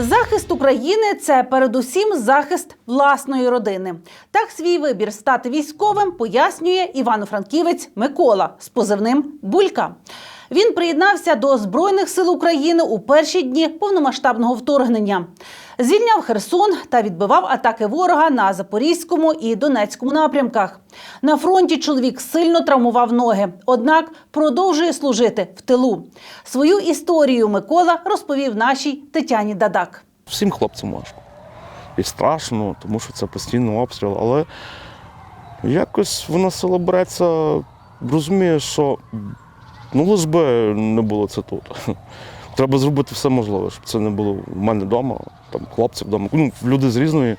Захист України це передусім захист власної родини. Так свій вибір стати військовим пояснює івано-франківець Микола з позивним Булька. Він приєднався до Збройних сил України у перші дні повномасштабного вторгнення. Звільняв Херсон та відбивав атаки ворога на Запорізькому і Донецькому напрямках. На фронті чоловік сильно травмував ноги, однак продовжує служити в тилу. Свою історію Микола розповів нашій Тетяні Дадак. Всім хлопцям важко. І страшно, тому що це постійний обстріл, але якось воно село береться, розуміє, що ну лиш би не було це тут. Треба зробити все можливе, щоб це не було в мене вдома, там хлопців вдома. Ну, люди з різної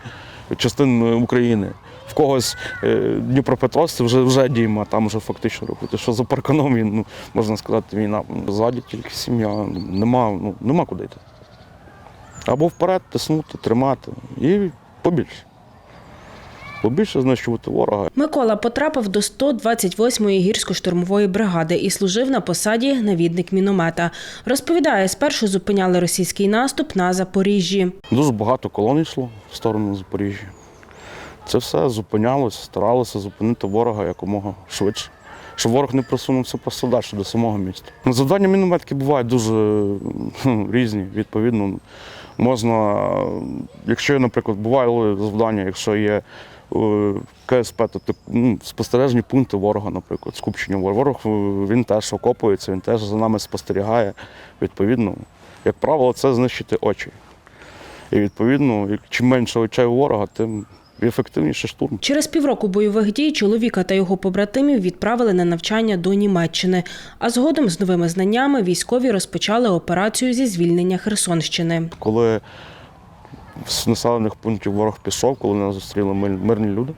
частини України. В когось е, Дніпропетровськ це вже, вже дім, а там вже фактично робити. Що за парканом він, ну, можна сказати, війна. Ззаді тільки сім'я. Нема, ну, нема куди йти. Або вперед тиснути, тримати і побільше. Побільше знищувати ворога. Микола потрапив до 128-ї гірсько-штурмової бригади і служив на посаді навідник міномета. Розповідає, спершу зупиняли російський наступ на Запоріжжі. Дуже багато колон йшло в сторону Запоріжжя. Це все зупинялося, старалося зупинити ворога якомога швидше, щоб ворог не просунувся просто далі до самого міста. Ну, Завдання мінометки бувають дуже різні. Відповідно, можна, якщо, наприклад, буває завдання, якщо є КСП, тобто ну, спостережні пункти ворога, наприклад, скупчення ворога. Ворог е, він теж окопується, він теж за нами спостерігає. Відповідно, як правило, це знищити очі. І відповідно, чим менше очей у ворога, тим ефективніше штурм. Через півроку бойових дій чоловіка та його побратимів відправили на навчання до Німеччини. А згодом з новими знаннями військові розпочали операцію зі звільнення Херсонщини. Коли з населених пунктів ворог пішов, коли нас зустріли мирні люди,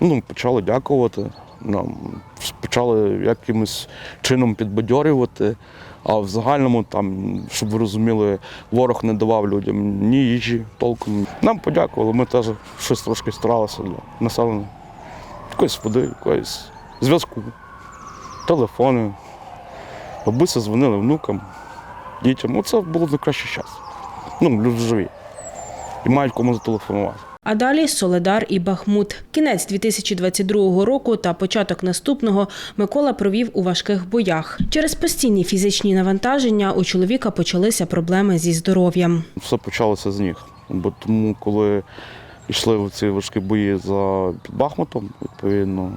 ну, почали дякувати нам, почали якимось чином підбадьорювати. А в загальному, там, щоб ви розуміли, ворог не давав людям ні їжі толком. Нам подякували, ми теж щось трошки старалися для населення. Якоїсь води, якоїсь зв'язку, телефони. Бабуся дзвонили внукам, дітям. Ну, це було найкращий час. Ну, люди живі. І мають кому зателефонувати. А далі Соледар і Бахмут. Кінець 2022 року та початок наступного Микола провів у важких боях. Через постійні фізичні навантаження у чоловіка почалися проблеми зі здоров'ям. Все почалося з ніг. Бо тому, коли йшли в ці важкі бої за під Бахмутом, відповідно,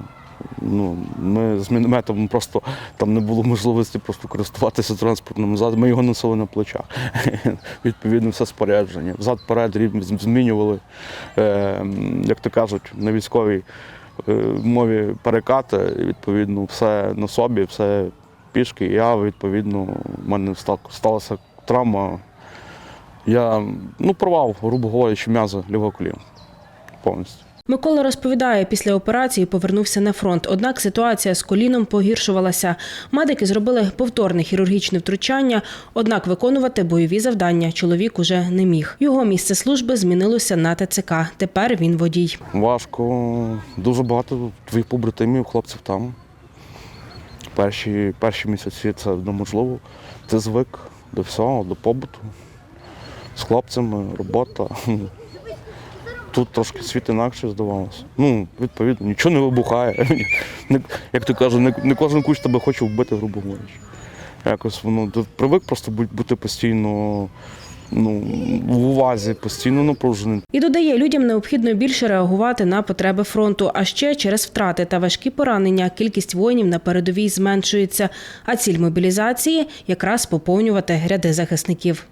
ну, ми з мінометом просто там не було можливості просто користуватися транспортним засобом. Ми його носили на плечах. Відповідно, все спорядження. Взад-перед змінювали, е, як то кажуть, на військовій е, мові перекати. Відповідно, все на собі, все пішки. Я, відповідно, в мене сталася травма. Я ну, порвав, грубо говорячи, м'язи лівого коліна повністю. Микола розповідає, після операції повернувся на фронт. Однак ситуація з коліном погіршувалася. Медики зробили повторне хірургічне втручання, однак виконувати бойові завдання чоловік уже не міг. Його місце служби змінилося на ТЦК. Тепер він водій. Важко, дуже багато твоїх побратимів, хлопців там. Перші, перші місяці це неможливо. Ти звик до всього, до побуту. З хлопцями, робота. Тут трошки світ інакше здавалося. Ну, відповідно, нічого не вибухає. Як ти кажеш, не, не кожен куч тебе хоче вбити, грубо говорячи. Якось воно привик просто бути постійно ну, в увазі, постійно напружений. І додає, людям необхідно більше реагувати на потреби фронту. А ще через втрати та важкі поранення кількість воїнів на передовій зменшується. А ціль мобілізації якраз поповнювати ряди захисників.